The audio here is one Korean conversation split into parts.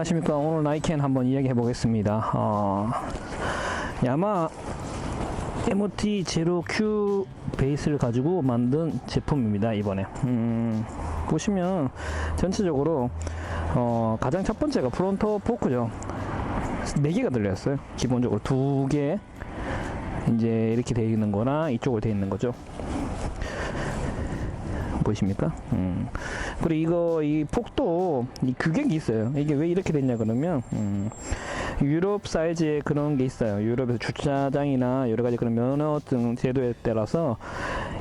안녕하십니까. 오늘 나이캔 한번 이야기해 보겠습니다. 어, 야마 MOT 제로 Q 베이스를 가지고 만든 제품입니다 이번에. 음, 보시면 전체적으로 어, 가장 첫 번째가 프론터 포크죠. 4개가 들려있어요. 기본적으로 두개 이제 이렇게 되어 있는 거나 이쪽으로 되어 있는 거죠 보이십니까? 음. 그리고 이거 이 폭도 이 규격이 있어요. 이게 왜 이렇게 됐냐 그러면 음. 유럽 사이즈의 그런 게 있어요. 유럽에서 주차장이나 여러 가지 그런 면허증 제도에 따라서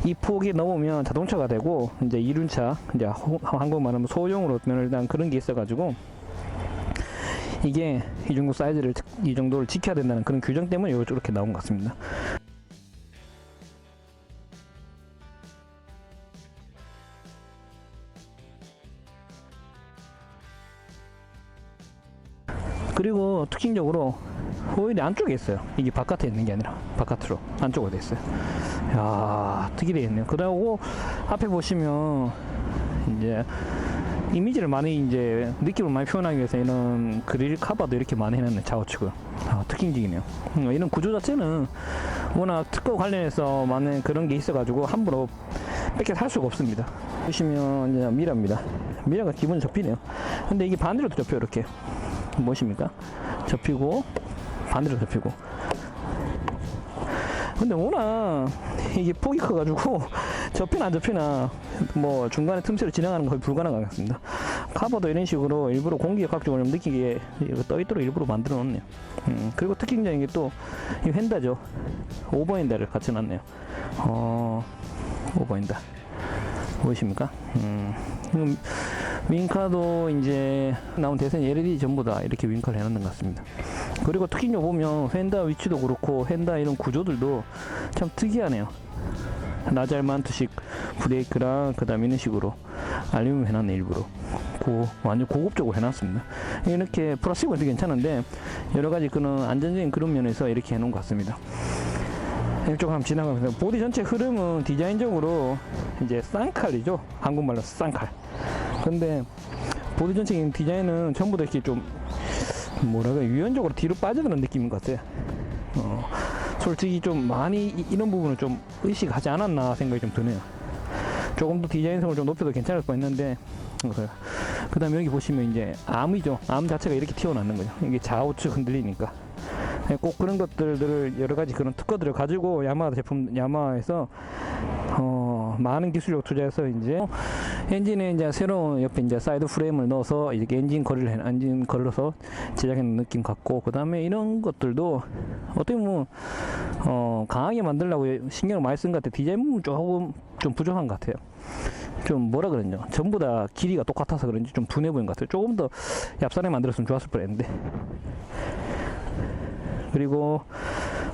이 폭이 넘으면 자동차가 되고 이제 이륜차 이제 호- 한국 말하면 소형으로 면허를 딴 그런 게 있어가지고 이게 이 정도 사이즈를 지- 이 정도를 지켜야 된다는 그런 규정 때문에 이렇게 나온 것 같습니다. 그리고 특징적으로 호일이 안쪽에 있어요. 이게 바깥에 있는 게 아니라 바깥으로 안쪽으로 돼 있어요. 야 특이 되어 있네요. 그러고 앞에 보시면 이제 이미지를 많이 이제 느낌을 많이 표현하기 위해서 이런 그릴 카바도 이렇게 많이 해놨네 좌우측을. 아, 특징적이네요. 음, 이런 구조 자체는 워낙 특허 관련해서 많은 그런 게 있어 가지고 함부로 뺏겨 살 수가 없습니다. 보시면 이제 미라입니다. 미라가 기본 접히네요. 근데 이게 반대로 접혀 이렇게. 무엇입니까? 접히고 반대로 접히고. 근데 워낙 이게 폭이 커가지고 접히나 안 접히나 뭐 중간에 틈새로 지나가는 거 거의 불가능한 것 같습니다. 카버도 이런 식으로 일부러 공기 각종을 좀 느끼게 떠있도록 일부러 만들어 놓네요. 음, 그리고 특징적인 게 또 이 휀다죠. 오버핸다를 같이 놨네요. 어 오버핸다 보이십니까? 음, 음, 윙카도 이제 나온 대선 LED 전부 다 이렇게 윙카를 해놓는 것 같습니다. 그리고 특징적으로 보면 휀다 위치도 그렇고 휀다 이런 구조들도 참 특이하네요. 나잘만트식 브레이크랑 그 다음 이런 식으로 알루미늄 해놨네 일부러 고, 완전 고급적으로 해놨습니다 이렇게 플라스틱은 괜찮은데 여러가지 그런 안전적인 그런 면에서 이렇게 해놓은 것 같습니다 이쪽 한번 지나가면서 보디 전체 흐름은 디자인적으로 이제 쌍칼이죠. 한국말로 쌍칼. 근데 보디 전체 디자인은 전부 다 이렇게 좀 뭐랄까 유연적으로 뒤로 빠져드는 느낌인 것 같아요. 어, 솔직히 좀 많이 이- 이런 부분을 좀 의식하지 않았나 생각이 좀 드네요. 조금 더 디자인성을 좀 높여도 괜찮을 뻔했는데 그 다음에 여기 보시면 이제 암이죠. 암 자체가 이렇게 튀어나오는 거죠. 이게 좌우측 흔들리니까. 네, 꼭 그런 것들을 여러 가지 그런 특허들을 가지고 야마 제품 야마에서 어, 많은 기술력 투자해서 이제 엔진에 이제 새로운 옆에 이제 사이드 프레임을 넣어서 이렇게 엔진 거리를 해- 엔진 걸어서 제작하는 느낌 같고 그 다음에 이런 것들도 어떻게 보면 어, 강하게 만들려고 신경을 많이 쓴 것 같아요. 디자인 부분 조금 좀 부족한 것 같아요. 좀 뭐라 그러냐 전부 다 길이가 똑같아서 그런지 좀 둔해 보이는 것 같아요. 조금 더 얍산하게 만들었으면 좋았을 뻔했는데 그리고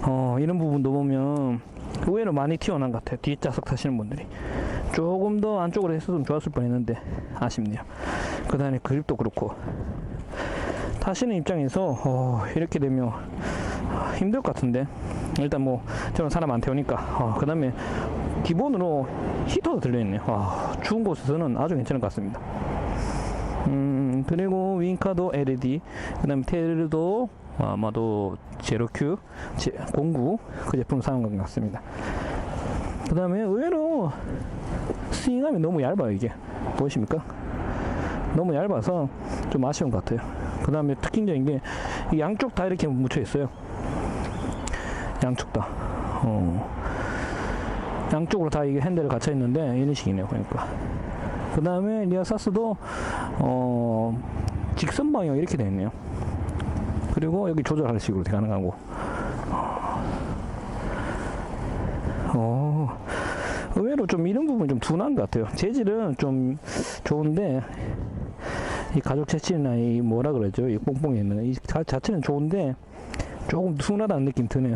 어, 이런 부분도 보면 의외로 많이 튀어나온 것 같아요. 뒷좌석 타시는 분들이 조금 더 안쪽으로 했으면 좋았을 뻔 했는데 아쉽네요. 그 다음에 그립도 그렇고 타시는 입장에서 어, 이렇게 되면 힘들 것 같은데 일단 뭐 저는 사람 안 태우니까 어, 그 다음에 기본으로 히터도 들려있네요. 와, 추운 곳에서는 아주 괜찮을 것 같습니다. 음, 그리고 윙카도 LED, 그 다음에 테일도 아마도 제로큐 09그 제품 사용한 것 같습니다. 그 다음에 의외로 스윙감이 너무 얇아요, 이게. 보이십니까? 너무 얇아서 좀 아쉬운 것 같아요. 그 다음에 특징적인 게, 이 양쪽 다 이렇게 묻혀 있어요. 양쪽 다. 어. 양쪽으로 다 이게 핸들을 갇혀 있는데, 이런 식이네요, 그러니까. 그 다음에 리아사스도 어 직선 방향 이렇게 되어 있네요. 그리고 여기 조절할 식으로 가능하고. 어 의외로 좀 이런 부분 좀 둔한 것 같아요. 재질은 좀 좋은데 이 가죽 재질이나 이 뭐라 그러죠? 이 뽕뽕이 있는 이 자- 자체는 좋은데 조금 둔하다는 느낌 드네요.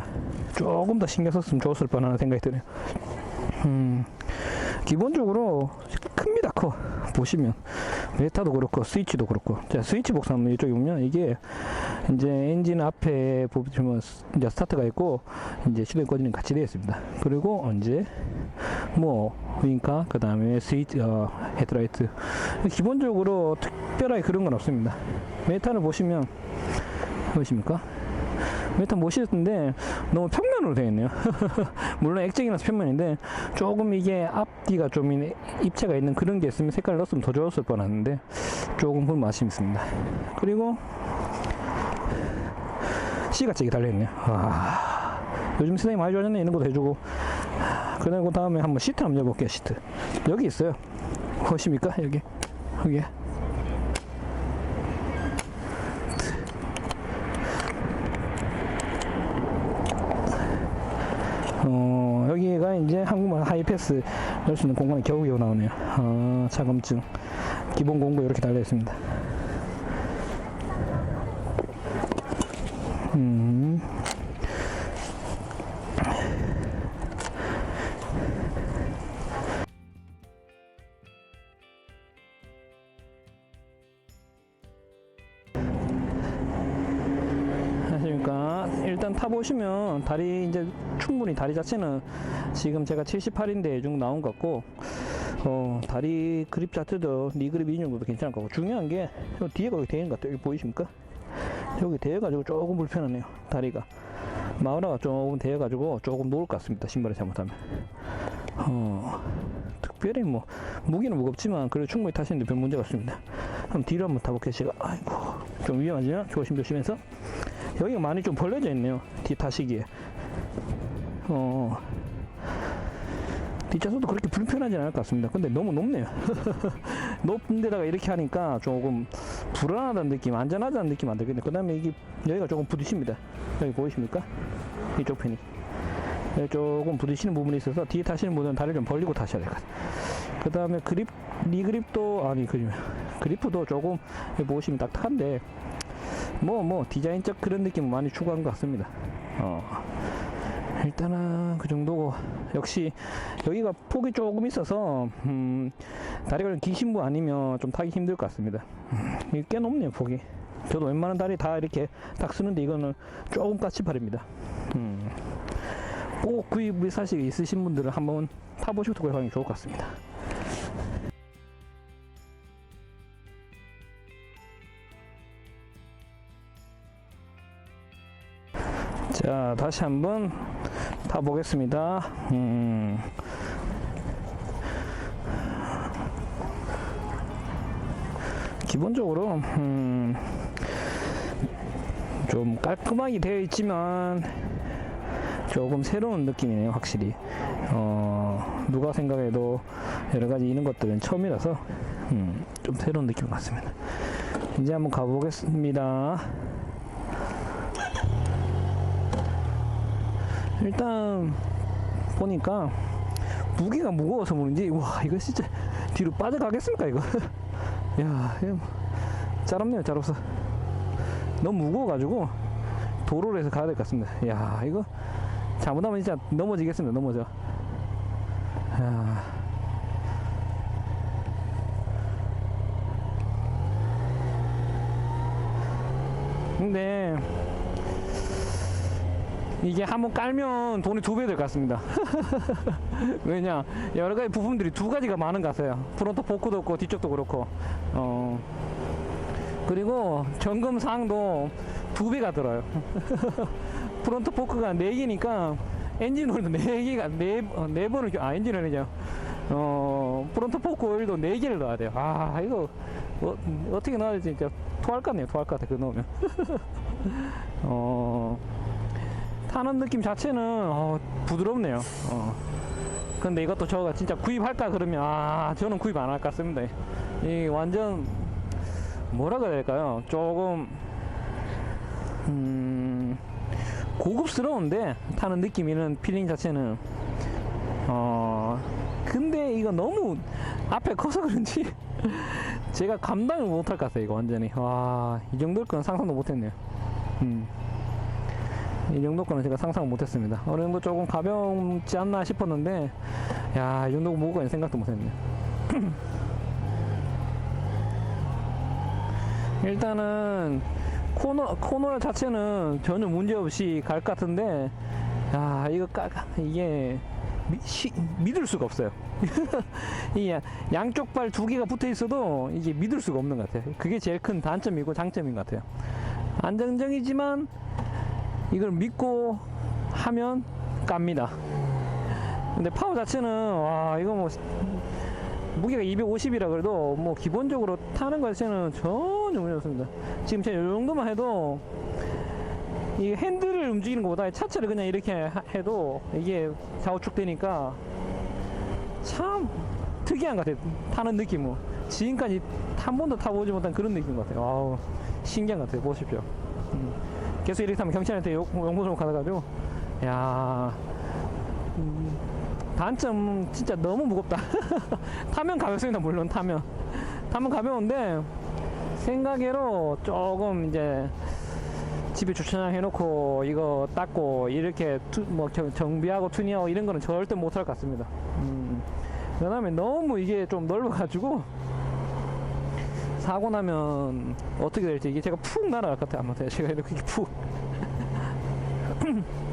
조금 더 신경 썼으면 좋았을 뻔하는 생각이 드네요. 음. 기본적으로 큽니다 커 보시면 메타도 그렇고 스위치도 그렇고 자 스위치 복사 한번 이쪽에 보면 이게 이제 엔진 앞에 보시면 스- 이제 스타트가 있고 이제 시동 꺼지는 같이 되어 있습니다 그리고 이제 뭐 윙카 그 다음에 스위치 어, 헤드라이트 기본적으로 특- 특별하게 그런 건 없습니다. 메탄을 보시면 보이십니까? 메탄 멋있는데 너무 평면으로 되어 있네요. 물론 액정이라서 평면인데 조금 이게 앞뒤가 좀 이- 입체가 있는 그런 게 있으면 색깔을 넣었으면 더 좋았을 뻔했는데 조금 그런 아쉽습니다. 그리고 C가 짝이 달려있네요. 와, 요즘 세상이 많이 좋아졌네. 이런 것도 해주고. 그리고 다음에 한번 시트 한번 열어볼게요. 시트. 여기 있어요. 보십니까? 여기. 여기. 어, 여기가 이제 한국말 하이패스 넣을 수 있는 공간이 겨우 겨우 나오네요. 어, 차감증. 기본 공구 이렇게 달려 있습니다. 음. 일단 타보시면 다리 이제 충분히 다리 자체는 지금 제가 78인데 중 나온 것 같고 어, 다리 그립 자체도 니 그립 인용도 괜찮을 것 같고 중요한 게요 뒤에가 여기 되는 것 같아요. 여기 보이십니까? 여기 대여가지고 조금 불편하네요. 다리가 마우라가 조금 대여가지고 조금 놓을 것 같습니다. 신발을 잘못하면. 어, 특별히 뭐 무기는 무겁지만 그래도 충분히 타시는데 별 문제가 없습니다. 그럼 뒤로 한번 타볼게요. 제가 아이고 좀 위험하지만 조심조심해서 여기가 많이 좀 벌려져 있네요. 뒤 타시기에. 어. 뒷좌석도 그렇게 불편하진 않을 것 같습니다. 근데 너무 높네요. 높은 데다가 이렇게 하니까 조금 불안하다는 느낌, 안전하다는 느낌 안 들겠네. 그 다음에 이게 여기가 조금 부딪힙니다. 여기 보이십니까? 이쪽 편이. 조금 부딪히는 부분이 있어서 뒤에 타시는 분들은 다리를 좀 벌리고 타셔야 될 것 같아요. 그 다음에 그립, 니 그립도, 아니, 그, 그리프도 조금 보시면 딱딱한데, 뭐, 뭐, 디자인적 그런 느낌은 많이 추구한 것 같습니다. 어. 일단은 그 정도고, 역시 여기가 폭이 조금 있어서, 음, 다리가 좀 기신 분 아니면 좀 타기 힘들 것 같습니다. 음, 이게 꽤 높네요, 폭이. 저도 웬만한 다리 다 이렇게 딱 쓰는데 이거는 조금 까치팔입니다. 음. 꼭 구입 사실 있으신 분들은 한번 타보시고 구입하는 게 좋을 것 같습니다. 자, 다시 한번 타 보겠습니다. 음. 기본적으로 음, 좀 깔끔하게 되어 있지만 조금 새로운 느낌이네요, 확실히. 어, 누가 생각해도 여러 가지 이런 것들은 처음이라서 음, 좀 새로운 느낌 같습니다. 이제 한번 가보겠습니다. 일단 보니까 무게가 무거워서 그런지 와 이거 진짜 뒤로 빠져가겠습니까 이거? 야 이거 잘 없네요 잘 없어 너무 무거워가지고 도로로 해서 가야 될 것 같습니다. 야 이거 잘못하면 진짜 넘어지겠습니다 넘어져. 야. 근데 이게 한번 깔면 돈이 두 배 될 것 같습니다. 왜냐 여러 가지 부품들이 두 가지가 많은 것 같아요. 프론트 포크도 없고 뒤쪽도 그렇고. 어 그리고 점검 사항도 두 배가 들어요. 프론트 포크가 네 개니까 엔진 오일도 네 개가 네, 어, 네 번을 아 엔진 오일이죠. 어 프론트 포크 오일도 네 개를 넣어야 돼요. 아 이거 어, 어떻게 넣어야 될지 진짜 토할 것 같네요. 토할 것 같아 그거 넣으면. 어. 타는 느낌 자체는 어, 부드럽네요. 어. 근데 이것도 저가 진짜 구입할까 그러면 아 저는 구입 안 할 것 같습니다. 이 완전 뭐라 그래야 될까요? 조금 음 고급스러운데 타는 느낌이는 필링 자체는 어 근데 이거 너무 앞에 커서 그런지 제가 감당을 못할 것 같아요 이거 완전히 와 이 정도일 건 상상도 못했네요. 음. 이 정도 거는 제가 상상 못했습니다. 어느 정도 조금 가볍지 않나 싶었는데, 야, 이 정도 무거워 생각도 못했네. 일단은 코너 코너 자체는 전혀 문제 없이 갈 것 같은데, 야, 이거 까 이게 미, 시- 믿을 수가 없어요. 이 양쪽 발 두 개가 붙어 있어도 이게 믿을 수가 없는 것 같아요. 그게 제일 큰 단점이고 장점인 것 같아요. 안정적이지만 이걸 믿고 하면 깝니다. 근데 파워 자체는 와 이거 뭐 무게가 250이라 그래도 뭐 기본적으로 타는 것 자체는 전혀 문제 없습니다. 지금 제가 이 정도만 해도 이 핸들을 움직이는 것보다 차체를 그냥 이렇게 하- 해도 이게 좌우축 되니까 참 특이한 것 같아요. 타는 느낌은. 지금까지 한 번도 타보지 못한 그런 느낌 같아요. 와우, 신기한 것 같아요. 보십시오. 음. 계속 이렇게 타면 경찰한테 욕, 용보 좀 가다가지고, 야 음, 단점 진짜 너무 무겁다. 타면 가볍습니다. 물론 타면. 타면 가벼운데, 생각외로 조금 이제 집에 주차장 해놓고 이거 닦고 이렇게 투, 뭐 정- 정비하고 투니하고 이런 거는 절대 못할 것 같습니다. 음. 그 다음에 너무 이게 좀 넓어가지고 사고 나면 어떻게 될지 이게 제가 푹 날아갈 것 같아요. 아마 제가 이렇게 푹